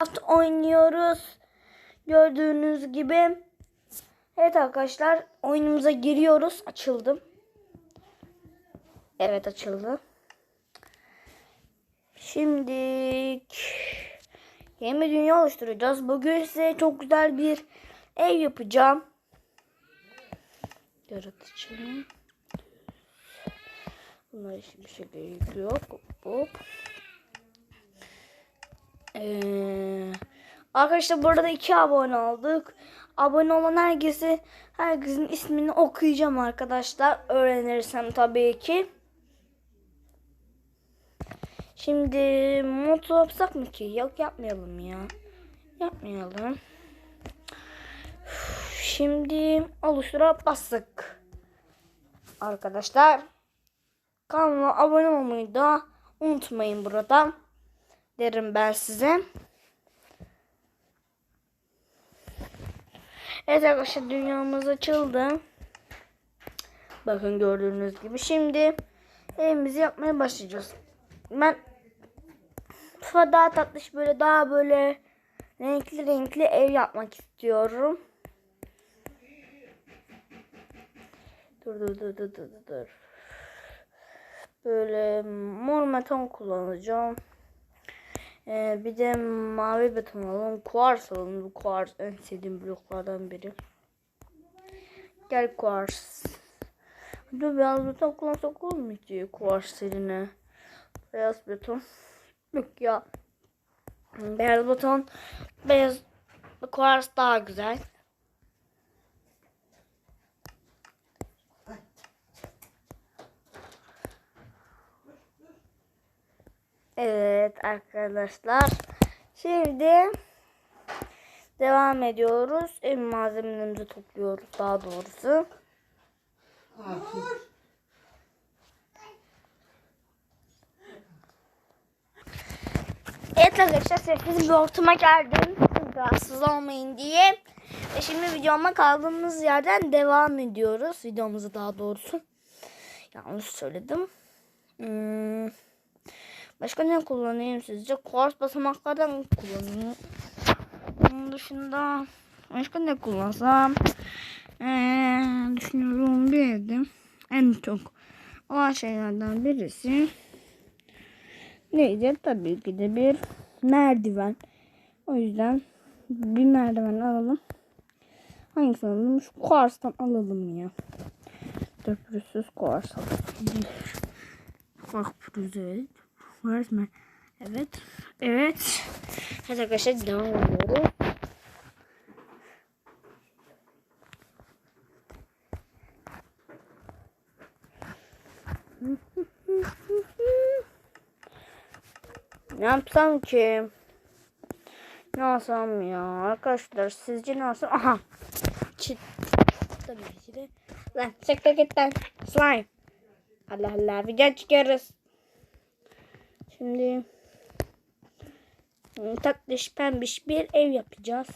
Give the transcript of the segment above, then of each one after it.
Minecraft oynuyoruz. Gördüğünüz gibi. Evet arkadaşlar oyunumuza giriyoruz. Açıldım. Evet açıldı. Şimdi yeni bir dünya oluşturacağız. Bugün size çok güzel bir ev yapacağım. Yaratıcı. Bunlar hiçbir şey yok. Hop. Ee, arkadaşlar burada iki abone olduk. Abone olan herkesi herkesin ismini okuyacağım arkadaşlar. Öğrenirsem tabii ki. Şimdi mod yapsak mı ki? Yok yapmayalım ya. Yapmayalım. Şimdi oluştura bastık. Arkadaşlar kanalıma abone olmayı da unutmayın burada derim ben size. Evet arkadaşlar dünyamız açıldı. Bakın gördüğünüz gibi. Şimdi evimizi yapmaya başlayacağız. Ben daha tatlış böyle daha böyle renkli renkli ev yapmak istiyorum. Dur dur dur dur dur dur. Böyle mor metal kullanacağım. Ee, bir de mavi beton alalım. Kuars alalım. Bu kuars en sevdiğim bloklardan biri. Gel kuars. Dur beyaz beton kullansak olur mu ki kuars serine? Beyaz beton. Yok ya. Beyaz beton. Beyaz kuars daha güzel. Evet arkadaşlar. Şimdi devam ediyoruz. Ev malzemelerimizi topluyoruz daha doğrusu. Evet arkadaşlar sessiz bir ortama geldim. Rahatsız olmayın diye. Ve şimdi videoma kaldığımız yerden devam ediyoruz. Videomuzu daha doğrusu. Yanlış söyledim. Hmm. Başka ne kullanayım sizce? Kuars basamaklardan kullanayım. Onun dışında başka ne kullansam? Ee, düşünüyorum bir evde en çok olan şeylerden birisi neydi? Tabii ki de bir merdiven. O yüzden bir merdiven alalım. Hangisi alalım? Şu kuarstan alalım ya. Döpürüzsüz kuars alalım. Bak pürüzü. Kuars mı? Evet. Evet. Hadi arkadaşlar devam ediyoruz. Ne yapsam ki? Ne alsam ya? Arkadaşlar sizce ne alsam? Aha. Çit. Tabii ki de. Lan sekte git lan. Slime. Allah Allah. Video çıkarız. Şimdi hmm, tatlış pembiş bir ev yapacağız.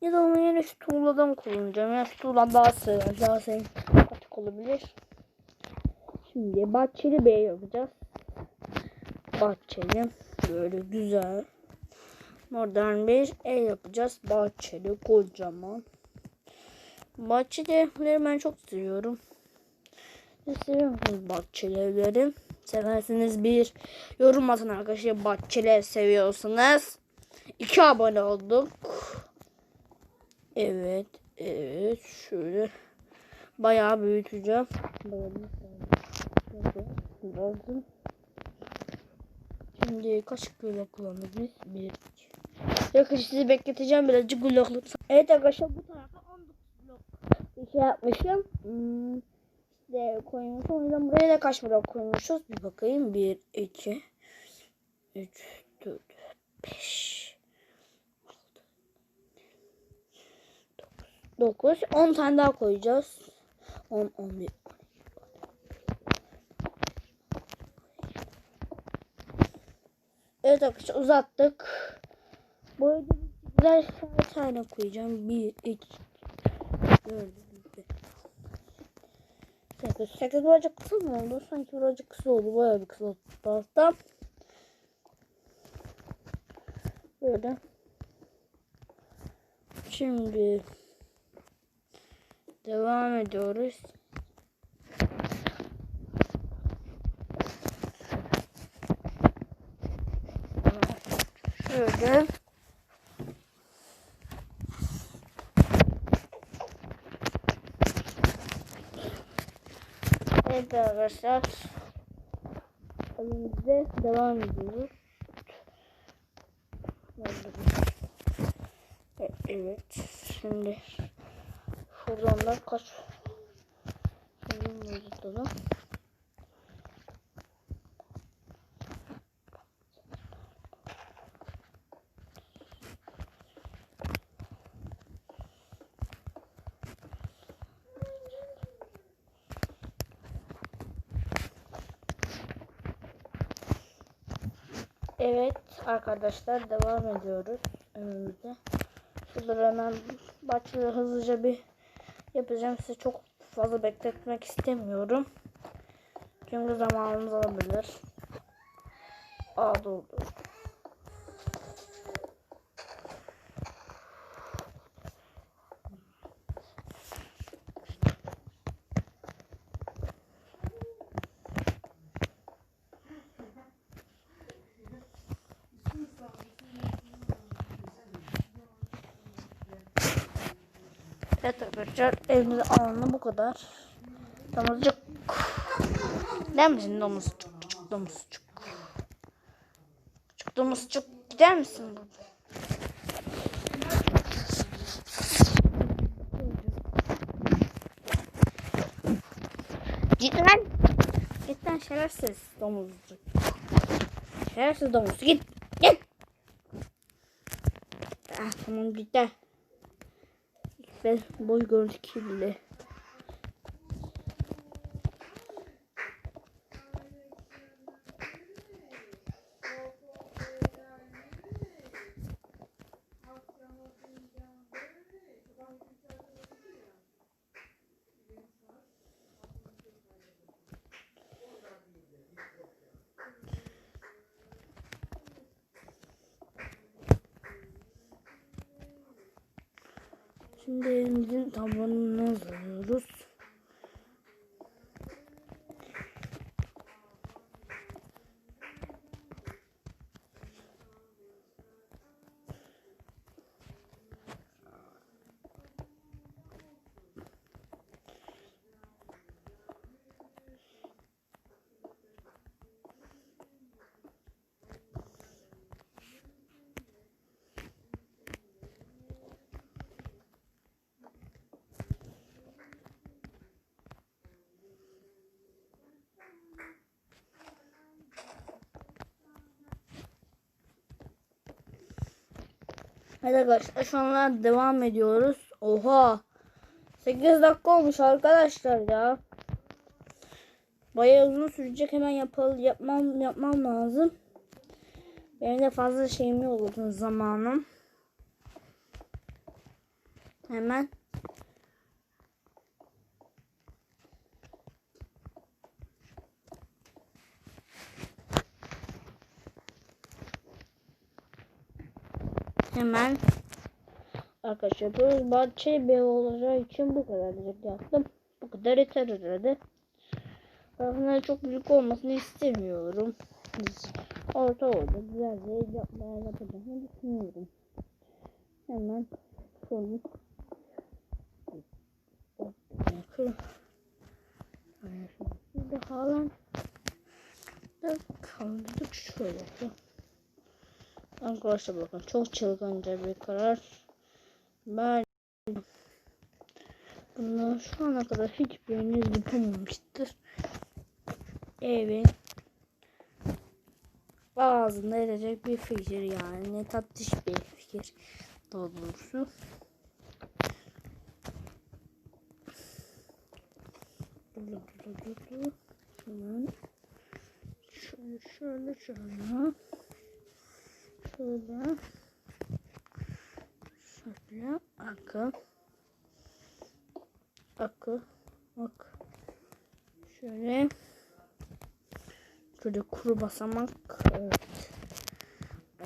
Ya da onu yine şu tuğladan kullanacağım. Ya şu tuğla daha sığır. Daha sempatik olabilir. Şimdi bahçeli bir ev yapacağız. Bahçeli. Böyle güzel. Modern bir ev yapacağız. Bahçeli kocaman. Bahçeli evleri ben çok seviyorum. Ne seviyorsunuz bahçeli evleri? Seversiniz bir yorum atın arkadaşlar. Bahçeli ev seviyorsanız. İki abone olduk. Evet. Evet. Şöyle. Bayağı büyüteceğim. Şimdi kaç blok kullanabiliriz? Bir. Yaklaşık sizi bekleteceğim birazcık blokluk. Evet arkadaşlar bu tarafa 19 blok şey yapmışım. Hmm, işte koymuşum. O yüzden buraya da kaç blok koymuşuz? Bir bakayım. 1, 2, 3, 4, 5, 9, 10 tane daha koyacağız. 10, 11, Evet arkadaşlar uzattık. Bu güzel bir tane koyacağım. 1, 2, 4, 8. 8 birazcık kısa mı oldu? Sanki birazcık kısa oldu. Bayağı bir kısa. Hatta Böyle. Şimdi devam ediyoruz. Şöyle. Evet arkadaşlar. Elimizde devam ediyoruz. Evet. Şimdi şuradan da kaç Şuradan da tutalım. Evet arkadaşlar devam ediyoruz önümüzde. Şuraları hemen bahçede hızlıca bir yapacağım. Size çok fazla bekletmek istemiyorum. Çünkü zamanımız alabilir. Aa doldu. Evet arkadaşlar evimizin alanı bu kadar. Domuzcuk. Gider misin domuzcuk? Domuzcuk. Küçük domuzcuk gider misin buradan? Git lan. Git lan şerefsiz domuzcuk. Şerefsiz domuz git. Git. Ah tamam gitti. Ve boy görüntü kirli. Şimdi elimizin tabanını hazırlıyoruz. Hadi arkadaşlar şu anda devam ediyoruz. Oha. 8 dakika olmuş arkadaşlar ya. Bayağı uzun sürecek hemen yapal yapmam yapmam lazım. Benim de fazla şeyim yok zamanım. Hemen Hemen arkadaşlar yapıyoruz. Bahçe bir olacağı için bu kadarcık yaptım. Bu kadar yeter herhalde. Aslında çok büyük olmasını istemiyorum. Orta orta güzel bir yapmaya yapacağımı düşünüyorum. Hemen şunu. Şimdi halen kaldırdık şöyle. Arkadaşlar bakın çok çılgınca bir karar. Ben bunlar şu ana kadar hiçbiriniz yapamamıştır. Evin ağzında edecek bir fikir yani tatlış bir fikir daha doğrusu. Hemen şöyle şöyle şöyle şöyle. Şöyle. Akı akı bak. Şöyle. Şöyle kuru basamak. Evet.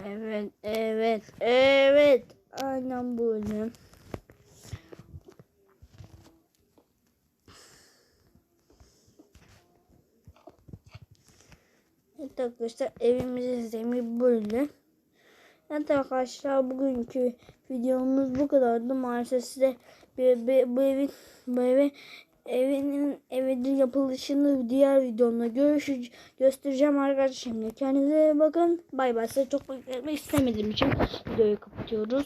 Evet, evet, evet. Aynen böyle. Evet arkadaşlar evimizin zemini böyle. Evet arkadaşlar bugünkü videomuz bu kadardı. Maalesef size bu, bu, bu evin bu evin evinin evinin yapılışını diğer videomda görüş göstereceğim arkadaşlar. Şimdi kendinize bakın. Bay bay. Size çok bekletmek istemediğim için videoyu kapatıyoruz.